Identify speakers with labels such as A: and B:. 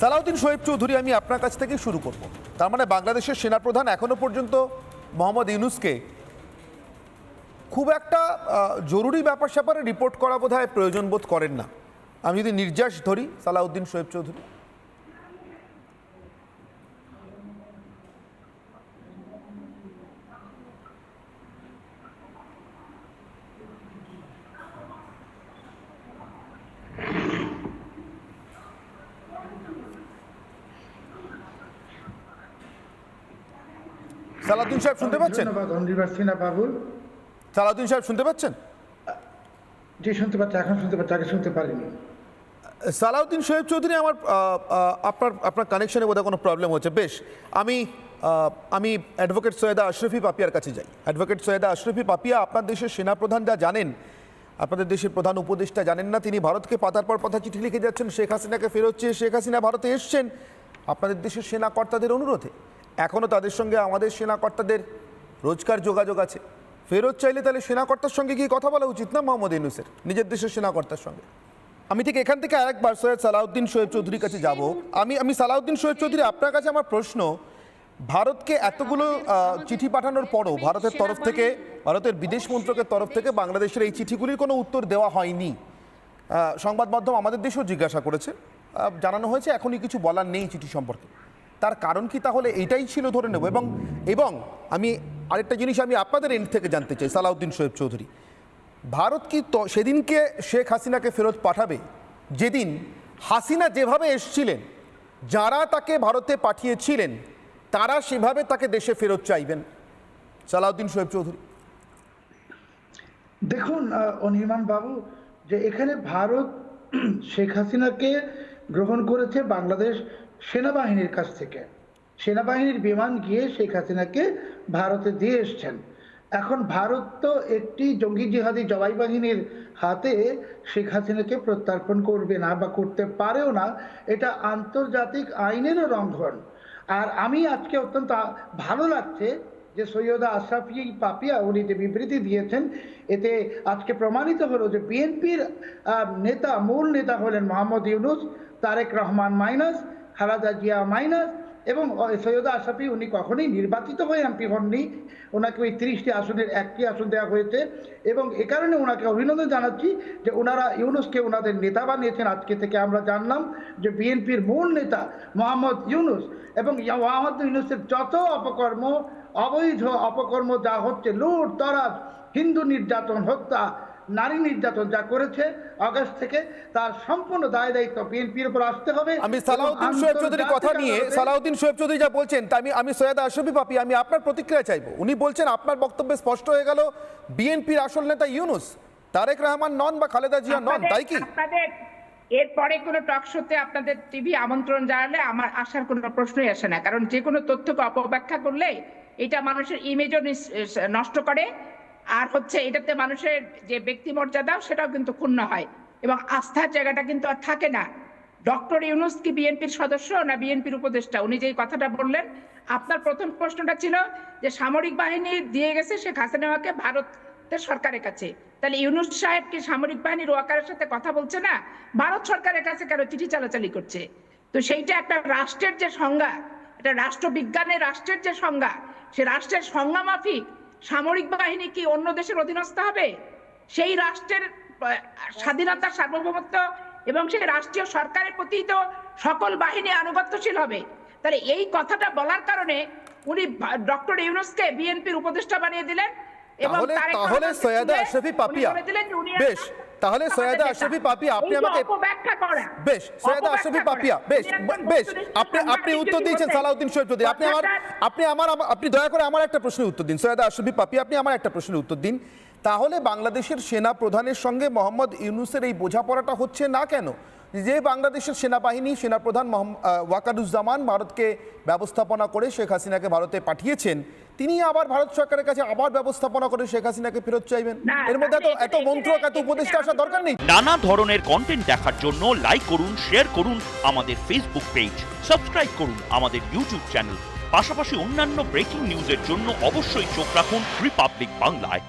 A: সালাউদ্দিন শোয়েব চৌধুরী, আমি আপনার কাছ থেকে শুরু করব। তার মানে বাংলাদেশের সেনাপ্রধান এখনও পর্যন্ত মোহাম্মদ ইউনুসকে খুব একটা জরুরি ব্যাপার স্যাপারে রিপোর্ট করা বোধ প্রয়োজন বোধ করেন না। আমি যদি নির্যাস ধরি সালাউদ্দিন শোয়েব চৌধুরী সালাউদ্দিন সাহেব শুনতে পাচ্ছেন?
B: ধন্যবাদ সিনহা বাবুল।
A: সালাউদ্দিন সাহেব শুনতে পাচ্ছেন?
B: যে শুনতে পাচ্ছে এখন শুনতে পাচ্ছে আগে শুনতে পারিনি।
A: সালাউদ্দিন শোয়েব চৌধুরী আমার আপনার আপনার কানেকশনে বোধহয় কোনো প্রবলেম হচ্ছে। বেশ আমি আমি অ্যাডভোকেট সৈয়দা আশরফি পাপিয়ার কাছে যাই। অ্যাডভোকেট সৈয়দা আশরফি পাপিয়া আপনার দেশের সেনাপ্রধান যা জানেন আপনাদের দেশের প্রধান উপদেষ্টা জানেন না তিনি ভারতকে পাতার পর পাতা চিঠি লিখে যাচ্ছেন শেখ হাসিনাকে ফেরত চেয়ে শেখ হাসিনা ভারতে এসছেন। আপনাদের দেশের সেনাকর্তাদের অনুরোধে এখনও তাদের সঙ্গে আমাদের সেনাকর্তাদের রোজকার যোগাযোগ আছে। ফেরত চাইলে তাহলে সেনাকর্তার সঙ্গে গিয়ে কথা বলা উচিত না মোহাম্মদ ইউনুসের, নিজের দেশের সেনাকর্তার সঙ্গে? আমি ঠিক এখান থেকে আরেকবার সৈয়দ সালাউদ্দিন শোয়েব চৌধুরীর কাছে যাব। আমি আমি সালাউদ্দিন শোয়েব চৌধুরী, আপনার কাছে আমার প্রশ্ন, ভারতকে এতগুলো চিঠি পাঠানোর পরও ভারতের তরফ থেকে, ভারতের বিদেশ মন্ত্রকের তরফ থেকে বাংলাদেশের এই চিঠিগুলির কোনো উত্তর দেওয়া হয়নি। সংবাদ মাধ্যম আমাদের দেশেও জিজ্ঞাসা করেছে। জানানো হয়েছে, এখনই কিছু বলার নেই চিঠি সম্পর্কে। তার কারণ কি তাহলে এটাই ছিল ধরে নেব। এবং এবং আমি আরেকটা জিনিস আমি আপনাদের এন্ড থেকে জানতে চাই সালাউদ্দিন শোয়েব চৌধুরী। ভারত কি সেদিনকে শেখ হাসিনাকে ফেরত পাঠাবে? যেদিন হাসিনা যেভাবে এসছিলেন যারা তাকে ভারতে পাঠিয়েছিলেন তারা সেভাবে তাকে দেশে ফেরত চাইবেন। সালাউদ্দিন শোয়েব চৌধুরী।
B: দেখুন আহ, অনির্বাণ বাবু যে এখানে ভারত শেখ হাসিনাকে গ্রহণ করেছে বাংলাদেশ সেনাবাহিনীর কাছ থেকে। সেনাবাহিনীর বিমান গিয়ে শেখ হাসিনাকে ভারতে দিয়ে এসছেন। এখন ভারত তো একটি জঙ্গি জিহাদি জবাই বাহিনীর হাতে শেখ হাসিনাকে প্রত্যার্পণ করবে না বা করতে পারেও না, এটা আন্তর্জাতিক আইনেরও লঙ্ঘন আর আমি আজকে অত্যন্ত ভালো লাগছে যে সৈয়দা আশরাফি পাপিয়া, উনি যে বিবৃতি দিয়েছেন, এতে আজকে প্রমাণিত হলো যে বিএনপির নেতা, মূল নেতা হলেন মোহাম্মদ ইউনুস, তারেক রহমান মাইনাস খালাদা জিয়া মাইনাস এবং সৈয়দা আশরাফি উনি কখনোই নির্বাচিত হয়ে এমপি হননি। ওনাকে ওই তিরিশটি আসনের, একটি আসন দেওয়া হয়েছে। এবং এ কারণে ওনাকে অভিনন্দন জানাচ্ছি যে ওনারা ইউনুসকে ওনাদের নেতা বানিয়েছেন। আজকে থেকে আমরা জানলাম যে বিএনপির মূল নেতা মোহাম্মদ ইউনুস এবং মোহাম্মদ ইউনুসের যত অপকর্ম, অবৈধ অপকর্ম যা হচ্ছে লুট তরাজ হিন্দু নির্যাতন, হত্যা নারী নির্যাতন যা করেছে আগস্ট থেকে তার সম্পূর্ণ দায় দায়িত্ব বিএনপির উপর আসতে হবে
A: আমি সালাউদ্দিন শোয়েব চৌধুরীর কথা নিয়ে সালাউদ্দিন শোয়েব চৌধুরী যা বলছেন তা আমি আমি সৈয়দ আশরফি পাপি আমি আপনার প্রতিক্রিয়া চাইব। উনি বলছেন আপনার বক্তব্যে স্পষ্ট হয়ে গেল বিএনপির আসল নেতা ইউনুস তারেক রহমান নন বা খালেদা জিয়া নন তাই কি?
C: আপনাদের এরপরে কোনো টক শোতে আপনাদের টিভি আমন্ত্রণ জানালে আমার আসার কোনো প্রশ্নই আসে না কারণ যে কোনো তথ্যকে অপব্যাখ্যা করলে এটা মানুষের ইমেজও নষ্ট করে আর হচ্ছে এটাতে মানুষের যে ব্যক্তি মর্যাদাও সেটাও কিন্তু ক্ষুণ্ণ হয়। এবং আস্থার জায়গাটা কিন্তু আর থাকে না। ডক্টর ইউনুস কি বিএনপির সদস্য না বিএনপির উপদেষ্টা? উনি যে কথাটা বললেন, আপনার প্রথম প্রশ্নটা ছিল যে সামরিক বাহিনী দিয়ে গেছে শেখ হাসিনাকে ভারতের সরকারের কাছে। তাহলে ইউনুস সাহেব কি সামরিক বাহিনীর ওয়াকারের সাথে কথা বলছে না? ভারত সরকারের কাছে কেন চিঠি চালাচালি করছে? তো সেইটা একটা রাষ্ট্রের যে সংজ্ঞা এটা রাষ্ট্রবিজ্ঞানের রাষ্ট্রের যে সংজ্ঞা, সে রাষ্ট্রের সংজ্ঞা মাফিক সামরিক বাহিনী কি অন্য দেশের অধীনস্থ হবে? সেই রাষ্ট্রের স্বাধীনতা সার্বভৌমত্ব এবং সেই রাষ্ট্রীয় সরকারের প্রতি তো সকল বাহিনী আনুগত্যশীল হবে। তাহলে এই কথাটা বলার কারণে উনি ডক্টর ইউনুসকে বিএনপির উপদেষ্টা বানিয়ে দিলেন এবং
A: তাহলে সৈয়দা আশরাফি পাপিয়া। বেশ। তাহলে সৈয়দা। আশরাফি পাপিয়া আপনি আমাকে বেশ সৈয়দা আশরাফি পাপিয়া বেশ বেশ আপনি আপনি উত্তর দিয়েছেন সালাউদ্দিন সৈয়দ চৌধুরী আপনি আমার আপনি আমার আমার- আপনি দয়া করে আমার একটা প্রশ্নের উত্তর দিন। সৈয়দা আশরাফি পাপিয়া আপনি আমার একটা প্রশ্নের উত্তর দিন। তাহলে বাংলাদেশের সেনা প্রধানের সঙ্গে মোহাম্মদ ইউনুসের এই বোঝাপড়াটা হচ্ছে না কেন? যে বাংলাদেশের সেনাবাহিনী সেনাপ্রধান ওয়াকারুজ্জামান ভারতকে ব্যবস্থাপনা করে শেখ হাসিনাকে ভারতে পাঠিয়েছেন তিনি আবার ভারত সরকারের কাছে আবার ব্যবস্থাপনা করে শেখ হাসিনাকে ফেরত চাইবেন? এর মধ্যে এত এত মন্ত্রক এত উপদেষ্টা আসার দরকার নেই?
D: নানা ধরনের কন্টেন্ট দেখার জন্য লাইক করুন শেয়ার করুন আমাদের ফেসবুক পেজ সাবস্ক্রাইব করুন আমাদের ইউটিউব চ্যানেল পাশাপাশি অন্যান্য ব্রেকিং নিউজের জন্য অবশ্যই চোখ রাখুন রিপাবলিক বাংলায়